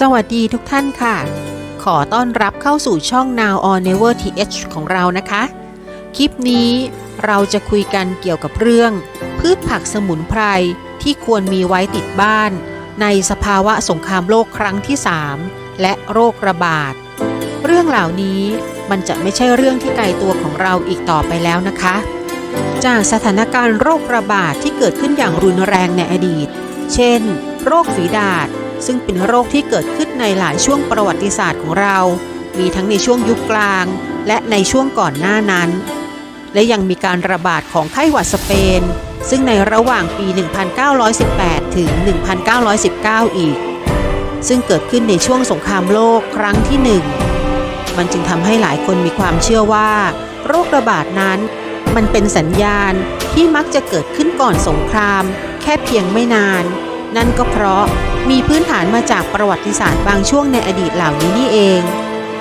สวัสดีทุกท่านค่ะ ขอต้อนรับเข้าสู่ช่อง Now or Never TH ของเรานะคะ คลิปนี้เราจะคุยกันเกี่ยวกับเรื่อง พืชผักสมุนไพรที่ควรมีไว้ติดบ้าน ในสภาวะสงครามโลกครั้งที่ 3 และโรคระบาด เรื่องเหล่านี้มันจะไม่ใช่เรื่องที่ไกลตัวของเราอีกต่อไปแล้วนะคะ จากสถานการณ์โรคระบาดที่เกิดขึ้นอย่างรุนแรงในอดีต เช่น โรคฝีดาษ ซึ่งเป็นโรคที่เกิดขึ้นในหลายช่วงประวัติศาสตร์ของเรา มีทั้งในช่วงยุคกลาง และในช่วงก่อนหน้านั้น และยังมีการระบาดของไข้หวัดสเปน ซึ่งในระหว่างปี 1918 ถึง 1919 อีก ซึ่งเกิดขึ้นในช่วงสงครามโลกครั้งที่หนึ่งมันจึงทำให้หลายคนมีความเชื่อว่า โรคระบาดนั้น มันเป็นสัญญาณที่มักจะเกิดขึ้นก่อนสงคราม แค่เพียงไม่นาน นั่นก็เพราะมีพื้นฐานมาจากประวัติศาสตร์บางช่วงในอดีตเหล่านี้นี่เอง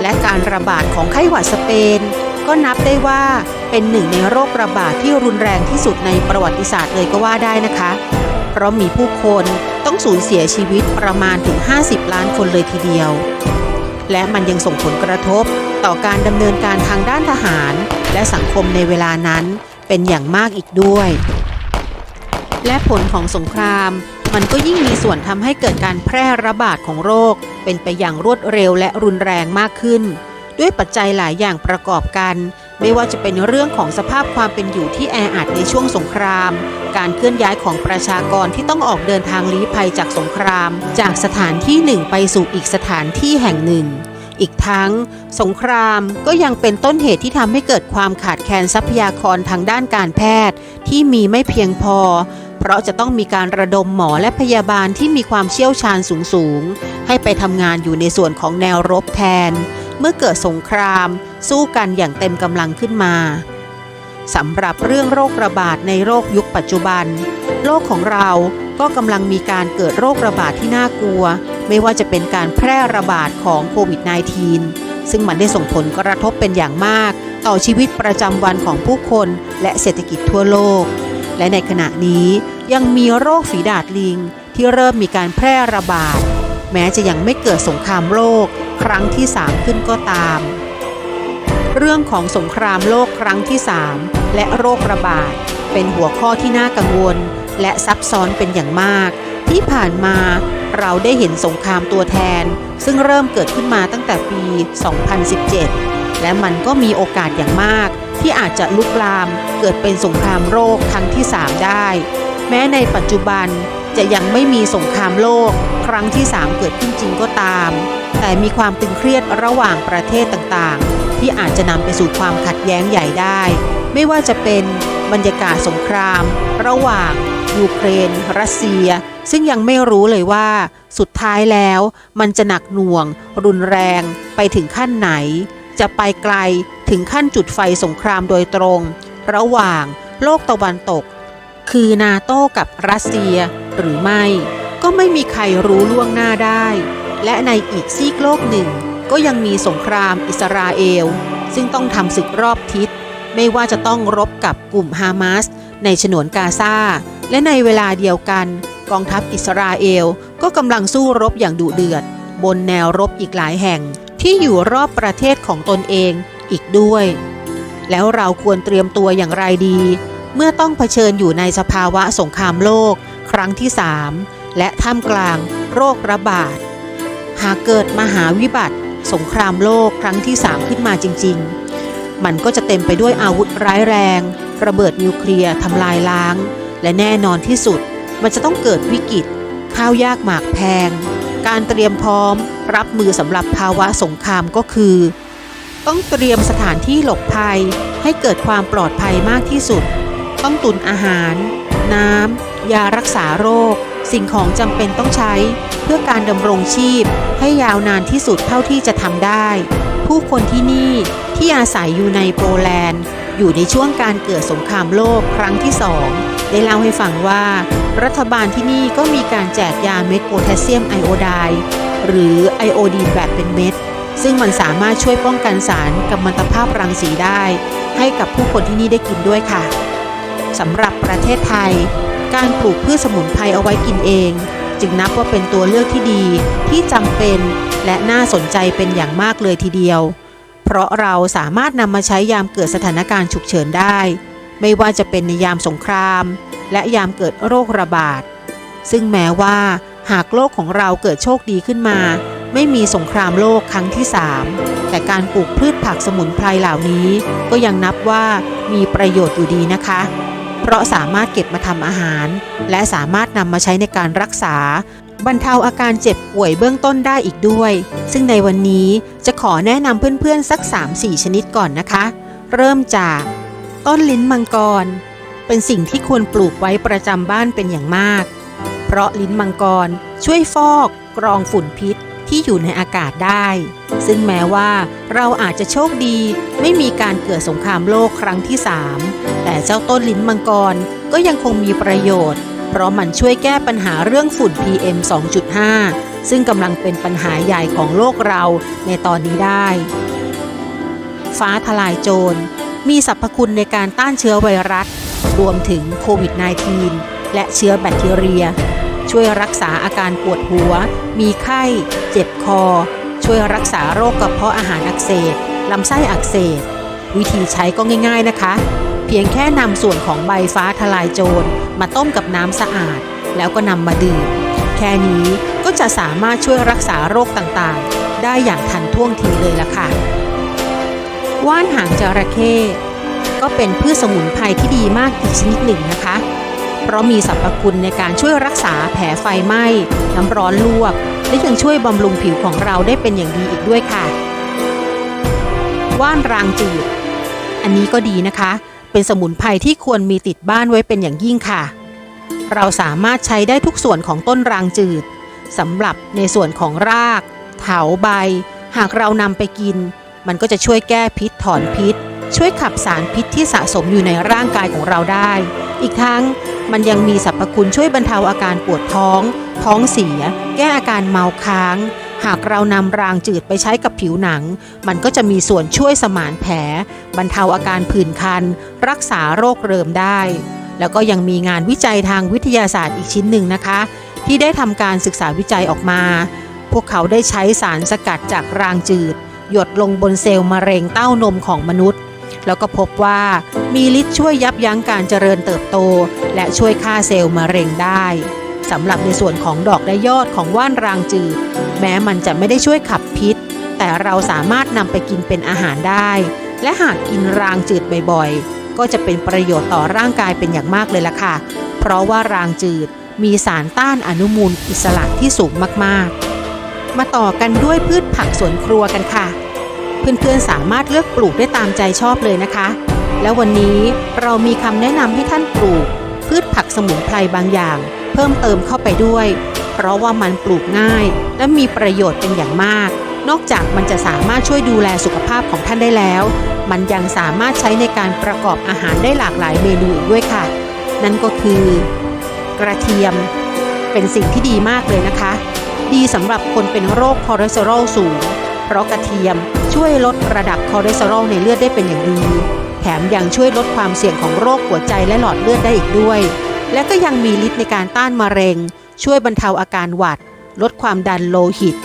และการระบาดของไข้หวัดสเปน ก็นับได้ว่าเป็นหนึ่งในโรคระบาดที่รุนแรงที่สุดในประวัติศาสตร์เลยก็ว่าได้นะคะ เพราะมีผู้คนต้องสูญเสียชีวิตประมาณถึง 50 ล้านคนเลยทีเดียว และมันยังส่งผลกระทบต่อการดำเนินการทางด้านทหาร และสังคมในเวลานั้นเป็นอย่างมากอีกด้วย และผลของสงคราม มันก็ยิ่งมีส่วนทำให้เกิดการแพร่ระบาดของโรค เป็นไปอย่างรวดเร็วและรุนแรงมากขึ้น ด้วยปัจจัยหลายอย่างประกอบกัน ไม่ว่าจะเป็นเรื่องของสภาพความเป็นอยู่ที่แออัดในช่วงสงคราม การเคลื่อนย้ายของประชากรที่ต้องออกเดินทางลี้ภัยจากสงคราม จากสถานที่หนึ่งไปสู่อีกสถานที่แห่งหนึ่งอีกทั้ง สงครามก็ยังเป็นต้นเหตุที่ทำให้เกิดความขาดแคลนทรัพยากรทางด้านการแพทย์ ที่มีไม่เพียงพอ เพราะจะต้องมีการระดมหมอและพยาบาลที่มีความเชี่ยวชาญสูงๆ ให้ไปทำงานอยู่ในส่วนของแนวรบแทน เมื่อเกิดสงคราม สู้กันอย่างเต็มกำลังขึ้นมาสำหรับเรื่องโรคระบาดในโรคยุคปัจจุบัน โลกของเราก็กำลังมีการเกิดโรคระบาดที่น่ากลัว ไม่ว่าจะเป็นการแพร่ระบาดของโควิด -19 ซึ่งมันได้ส่งผลกระทบเป็นอย่างมาก ต่อชีวิตประจำวันของผู้คนและเศรษฐกิจทั่วโลก และในขณะนี้ ยังมีโรคฝีดาดลิงที่เริ่มมีการแพร่ระบาด แม้จะยังไม่เกิดสงครามโลกครั้งที่3ขึ้นก็ตาม เรื่องของสงครามโลกครั้งที่3และโรคระบาด เป็นหัวข้อที่น่ากังวล และซับซ้อนเป็นอย่างมาก ที่ผ่านมาเราได้เห็นสงครามตัวแทน ซึ่งเริ่มเกิดขึ้นมาตั้งแต่ปี 2017 และมันก็มีโอกาสอย่างมาก ที่อาจจะลุกลามเกิดเป็นสงครามโรคครั้งที่ 3 ได้ ม้ในปัจจุบันจะยังไม่มีสงครามโลก ครั้งที่ 3 เกิดขึ้นจริงก็ตาม แต่มีความตึงเครียดระหว่างประเทศต่างๆ ที่อาจจะนำไปสู่ความขัดแย้งใหญ่ได้ ไม่ว่าจะเป็นบรรยากาศสงคราม ระหว่างยูเครน รัสเซีย ซึ่งยังไม่รู้เลยว่า สุดท้ายแล้วมันจะหนักหน่วง รุนแรงไปถึงขั้นไหน จะไปไกลถึงขั้นจุดไฟสงครามโดยตรง ระหว่างโลกตะวันตก คือนาโต้กับรัสเซียหรือไม่ ก็ไม่มีใครรู้ล่วงหน้าได้ และในอีกซีกโลกหนึ่ง ก็ยังมีสงครามอิสราเอล ซึ่งต้องทำศึกรอบทิศ ไม่ว่าจะต้องรบกับกลุ่มฮามาสในฉนวนกาซาและในเวลาเดียวกันกองทัพอิสราเอลก็กำลังสู้รบอย่างดุเดือด บนแนวรบอีกหลายแห่งที่อยู่รอบประเทศของตนเองอีกด้วย แล้วเราควรเตรียมตัวอย่างไรดี เมื่อต้องเผชิญอยู่ในสภาวะสงครามโลก ครั้งที่ 3 และท่ามกลางโรคระบาด หากเกิดมหาวิบัติ สงครามโลกครั้งที่ 3 ขึ้นมาจริง ๆ มันก็จะเต็มไปด้วยอาวุธร้ายแรง ระเบิดนิวเคลียร์ทำลายล้าง และแน่นอนที่สุด มันจะต้องเกิดวิกฤต ข้าวยากหมากแพง การเตรียมพร้อม รับมือสำหรับภาวะสงครามก็คือ ต้องเตรียมสถานที่หลบภัยให้เกิดความปลอดภัยมากที่สุด ต้องตุนอาหาร น้ำ ยารักษาโรค สิ่งของจำเป็นต้องใช้ เพื่อการดำรงชีพ ให้ยาวนานที่สุดเท่าที่จะทำได้ ผู้คนที่นี่ที่อาศัยอยู่ในโปรแลนด์ อยู่ในช่วงการเกิดสงครามโลกครั้งที่สองได้เล่าให้ฟังว่า รัฐบาลที่นี่ก็มีการแจกยาเม็ดโพแทสเซียมไอโอไดหรือไอโอดีนแบบเป็นเม็ดซึ่งมันสามารถช่วยป้องกันสารกัมมันตภาพรังสีได้ ให้กับผู้คนที่นี่ได้กินด้วยค่ะ สำหรับประเทศไทย การปลูกพืชสมุนไพรเอาไว้กินเอง จึงนับว่าเป็นตัวเลือกที่ดีที่จำเป็นและน่าสนใจเป็นอย่างมากเลยทีเดียว เพราะเราสามารถนำมาใช้ยามเกิดสถานการณ์ฉุกเฉินได้ ไม่ว่าจะเป็นในยามสงคราม และยามเกิดโรคระบาด ซึ่งแม้ว่าหากโลกของเราเกิดโชคดีขึ้นมา ไม่มีสงครามโลกครั้งที่ 3 แต่การปลูกพืชผักสมุนไพรเหล่านี้ ก็ยังนับว่ามีประโยชน์อยู่ดีนะคะ เพราะสามารถเก็บมาทำอาหาร และสามารถนำมาใช้ในการรักษา บรรเทาอาการเจ็บป่วยเบื้องต้นได้อีกด้วย ซึ่งในวันนี้จะขอแนะนำเพื่อนๆสัก 3-4 ชนิดก่อนนะคะ เริ่มจาก ต้นลิ้นมังกร เป็นสิ่งที่ควรปลูกไว้ประจำบ้านเป็นอย่างมาก เพราะลิ้นมังกรช่วยฟอก กรองฝุ่นพิษ ที่อยู่ในอากาศได้ ซึ่งแม้ว่าเราอาจจะโชคดีไม่มีการเกิดสงครามโลกครั้งที่ 3 แต่เจ้าต้นลิ้นมังกรก็ยังคงมีประโยชน์ เพราะมันช่วยแก้ปัญหาเรื่องฝุ่น PM 2.5 ซึ่งกำลังเป็นปัญหาใหญ่ของโลกเราในตอนนี้ได้ ฟ้าทลายโจร มีสรรพคุณในการต้านเชื้อไวรัส รวมถึงโควิด -19 และเชื้อแบคทีเรีย ช่วยรักษาอาการปวดหัว มีไข้ เจ็บคอ ช่วยรักษาโรคกระเพาะอาหารอักเสบลำไส้อักเสบ วิธีใช้ก็ง่าย ๆนะคะ เพียงแค่นำส่วนของใบฟ้าทลายโจร มาต้มกับน้ำสะอาด แล้วก็นำมาดื่ม แค่นี้ก็จะสามารถช่วยรักษาโรคต่างๆ ได้อย่างทันท่วงทีเลยละค่ะ ว่านหางจระเข้ก็เป็นพืชสมุนไพรที่ดีมากอีกชนิดหนึ่งนะคะ เพราะมีสรรพคุณในการช่วยรักษาแผลไฟไหม้ น้ำร้อนลวก และยังช่วยบำรุงผิวของเราได้เป็นอย่างดีอีกด้วยค่ะ ว่านรางจืด อันนี้ก็ดีนะคะ เป็นสมุนไพรที่ควรมีติดบ้านไว้เป็นอย่างยิ่งค่ะ เราสามารถใช้ได้ทุกส่วนของต้นรางจืดสำหรับในส่วนของราก เถาใบ หากเรานำไปกิน มันก็จะช่วยแก้พิษถอนพิษ ช่วยขับสารพิษที่สะสมอยู่ในร่างกายของเราได้ อีกทั้งมันยังมีสรรพคุณช่วยบรรเทาอาการปวดท้อง ท้องเสีย แก้อาการเมาค้าง หากเรานำรางจืดไปใช้กับผิวหนัง มันก็จะมีส่วนช่วยสมานแผล บรรเทาอาการผื่นคัน รักษาโรคเริมได้ แล้วก็ยังมีงานวิจัยทางวิทยาศาสตร์อีกชิ้นหนึ่งนะคะ ที่ได้ทำการศึกษาวิจัยออกมา พวกเขาได้ใช้สารสกัดจากรางจืด หยดลงบนเซลล์มะเร็งเต้านมของมนุษย์ แล้วก็พบว่ามีฤทธิ์ช่วยยับยั้งการเจริญเติบโต และช่วยฆ่าเซลล์มะเร็งได้สำหรับในส่วนของดอกและยอดของว่านรางจืด แม้มันจะไม่ได้ช่วยขับพิษ แต่เราสามารถนำไปกินเป็นอาหารได้ และหากกินรางจืดบ่อยๆ ก็จะเป็นประโยชน์ต่อร่างกายเป็นอย่างมากเลยล่ะค่ะ เพราะว่ารางจืดมีสารต้านอนุมูลอิสระที่สูงมากๆ มาต่อกันด้วยพืชผักสวนครัวกันค่ะ เพื่อนๆสามารถเลือกปลูกได้ตามใจชอบเลยนะคะ แล้ววันนี้เรามีคำแนะนำให้ท่านปลูก พืชผักสมุนไพรบางอย่าง เพิ่มเติมเข้าไปด้วย เพราะว่ามันปลูกง่าย และมีประโยชน์เป็นอย่างมาก นอกจากมันจะสามารถช่วยดูแลสุขภาพของท่านได้แล้ว มันยังสามารถใช้ในการประกอบอาหารได้หลากหลายเมนูอีกด้วยค่ะ นั่นก็คือ กระเทียม เป็นสิ่งที่ดีมากเลยนะคะ ดีสำหรับคนเป็นโรคคอเลสเตอรอลสูง เพราะกระเทียมช่วยลดระดับคอเลสเตอรอลในเลือดได้เป็นอย่างดี แถมยังช่วยลดความเสี่ยงของโรคหัวใจและหลอดเลือดได้อีกด้วย และก็ยังมีฤทธิ์ในการต้านมะเร็ง ช่วยบรรเทาอาการหวัด ลดความดันโลหิต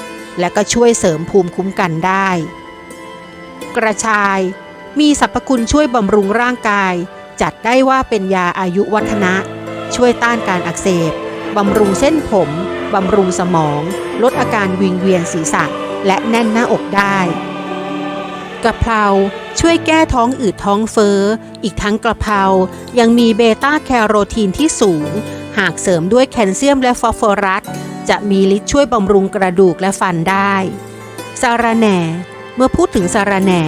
และก็ช่วยเสริมภูมิคุ้มกันได้ กระชาย มีสรรพคุณช่วยบำรุงร่างกาย จัดได้ว่าเป็นยาอายุวัฒนะ ช่วยต้านการอักเสบบำรุงเส้นผม บำรุงสมอง ลดอาการวิงเวียนศีรษะ และแน่นหน้าอกได้กะเพราช่วยแก้ท้องอืดท้องเฟ้อ อีกทั้งกะเพรายังมีเบต้าแคโรทีนที่สูง หากเสริมด้วยแคลเซียมและฟอสฟอรัส จะมีฤทธิ์ช่วยบำรุงกระดูกและฟันได้สาระแหน่ เมื่อพูดถึงสาระแหน่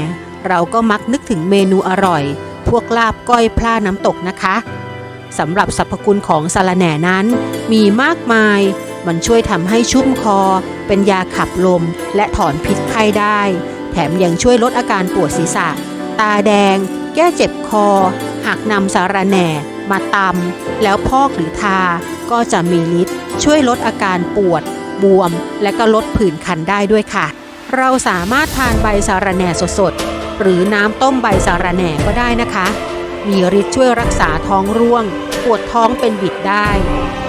เราก็มักนึกถึงเมนูอร่อย พวกลาบก้อยพลาน้ำตกนะคะสำหรับสรรพคุณของสาระแหน่นั้น มีมากมาย มันช่วยทำให้ชุ่มคอ เป็นยาขับลม และถอนพิษไข้ได้ แถมยังช่วยลดอาการปวดศีรษะ ตาแดง แก้เจ็บคอ หากนำสาระแหน่ มาตำแล้วพอกหรือทา ก็จะมีฤทธิ์ช่วยลดอาการปวด บวม และก็ลดผื่นคันได้ด้วยค่ะ เราสามารถทานใบสาระแหน่สดๆ หรือน้ำต้มใบสาระแหน่ก็ได้นะคะ มีฤทธิ์ช่วยรักษาท้องร่วง ปวดท้องเป็นบิดได้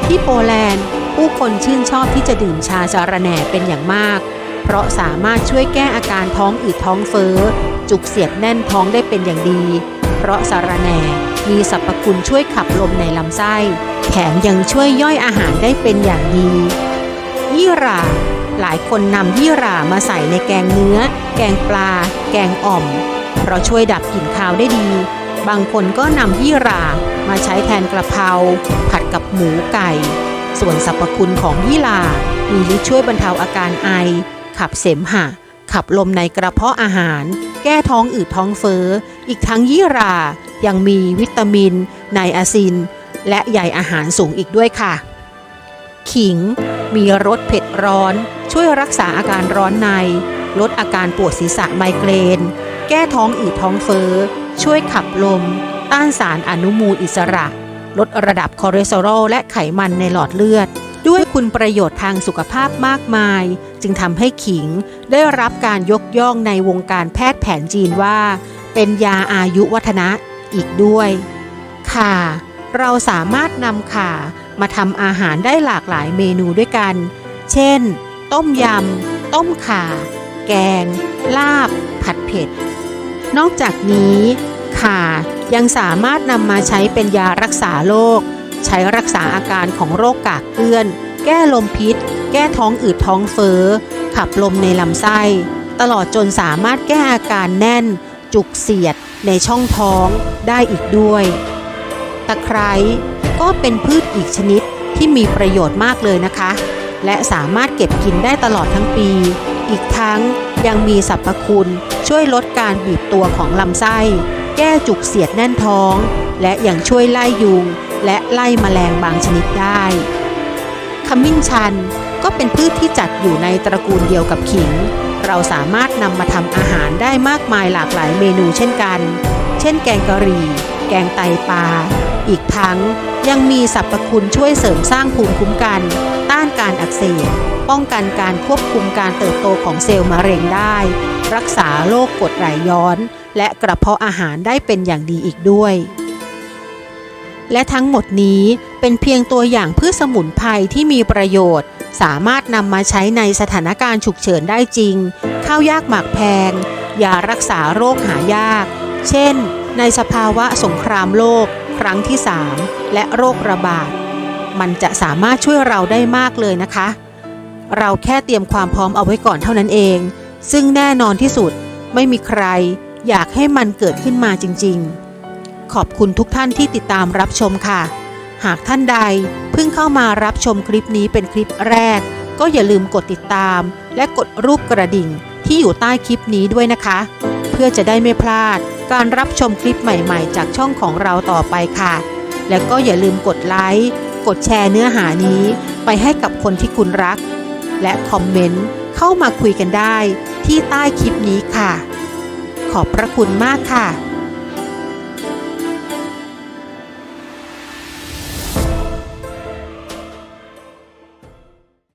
ที่โปแลนด์ ผู้คนชื่นชอบที่จะดื่มชาสาระแหน่เป็นอย่างมาก เพราะสามารถช่วยแก้อาการท้องอืดท้องเฟ้อ จุกเสียดแน่นท้องได้เป็นอย่างดี เพราะสาระแหน่มีสรรพคุณช่วยขับลมในลำไส้ แถมยังช่วยย่อยอาหารได้เป็นอย่างดี ยี่หร่า หลายคนนำยี่หร่ามาใส่ในแกงเนื้อ แกงปลา แกงอ่อม เพราะช่วยดับกลิ่นคาวได้ดี บางคนก็นำยี่หร่ามาใช้แทนกระเพราผัดกับหมูไก่ ส่วนสรรพคุณของยี่รามีฤทธิ์ช่วยบรรเทาอาการไอ ขับเสมหะ ขับลมในกระเพาะอาหาร แก้ท้องอืดท้องเฟ้อ อีกทั้งยี่รา ยังมีวิตามิน ไนอาซิน และใยอาหารสูงอีกด้วยค่ะ ขิง มีรสเผ็ดร้อน ช่วยรักษาอาการร้อนใน ลดอาการปวดศีรษะไมเกรน แก้ท้องอืดท้องเฟ้อ ช่วยขับลม ต้านสารอนุมูลอิสระ ลดระดับคอเลสเตอรอลและไขมันในหลอดเลือด ด้วยคุณประโยชน์ทางสุขภาพมากมาย จึงทำให้ขิงได้รับการยกย่องในวงการแพทย์แผนจีนว่า เป็นยาอายุวัฒนะอีกด้วยข่าเราสามารถนำข่ามาทำอาหารได้หลากหลายเมนูด้วยกัน เช่น ต้มยำ ต้มข่า แกง ลาบ ผัดเผ็ด นอกจากนี้ข่า ยังสามารถนำมาใช้เป็นยารักษาโรคใช้รักษาอาการของโรคกากเกลื่อน แก้ลมพิษ แก้ท้องอืดท้องเฟ้อ ขับลมในลำไส้ ตลอดจนสามารถแก้อาการแน่น จุกเสียด ในช่องท้องได้อีกด้วย ตะไคร้ก็เป็นพืชอีกชนิดที่มีประโยชน์มากเลยนะคะ และสามารถเก็บกินได้ตลอดทั้งปี อีกทั้งยังมีสรรพคุณช่วยลดการบีบตัวของลำไส้ ก้จุกเสียดแน่นท้อง และยังช่วยไล่ยุง และไล่แมลงบางชนิดได้ขมิ้นชันก็เป็นพืชที่จัดอยู่ในตระกูลเดียวกับขิง เราสามารถนำมาทำอาหารได้มากมายหลากหลายเมนูเช่นกัน เช่นแกงกะหรี่ แกงไตปลา อีกทั้ง ยังมีสรรพคุณช่วยเสริมสร้างภูมิคุ้มกัน ต้านการอักเสบป้องกันการควบคุมการเติบโตของเซลล์มะเร็งได้ รักษาโรคกรดไหลย้อน และกระเพาะอาหารได้เป็นอย่างดีอีกด้วย และทั้งหมดนี้เป็นเพียงตัวอย่างพืชสมุนไพรที่มีประโยชน์ สามารถนำมาใช้ในสถานการณ์ฉุกเฉินได้จริง ข้าวยากหมากแพงยารักษาโรคหายาก เช่น ในสภาวะสงครามโลกครั้งที่ 3 และโรคระบาด มันจะสามารถช่วยเราได้มากเลยนะคะ เราแค่เตรียมความพร้อมเอาไว้ก่อนเท่านั้นเอง ซึ่งแน่นอนที่สุดไม่มีใครอยากให้มันเกิดขึ้นมาจริง ๆ ขอบคุณทุกท่านที่ติดตามรับชมค่ะ หากท่านใดเพิ่งเข้ามารับชมคลิปนี้เป็นคลิปแรก ก็อย่าลืมกดติดตาม และกดรูปกระดิ่งที่อยู่ใต้คลิปนี้ด้วยนะคะ เพื่อจะได้ไม่พลาด การรับชมคลิปใหม่ๆ จากช่องของเราต่อไปค่ะ และก็อย่าลืมกดไลค์กดแชร์เนื้อหานี้ไปให้กับคนที่คุณรัก และคอมเมนต์เข้ามาคุยกันได้ที่ใต้คลิปนี้ค่ะ ขอบพระคุณมากค่ะ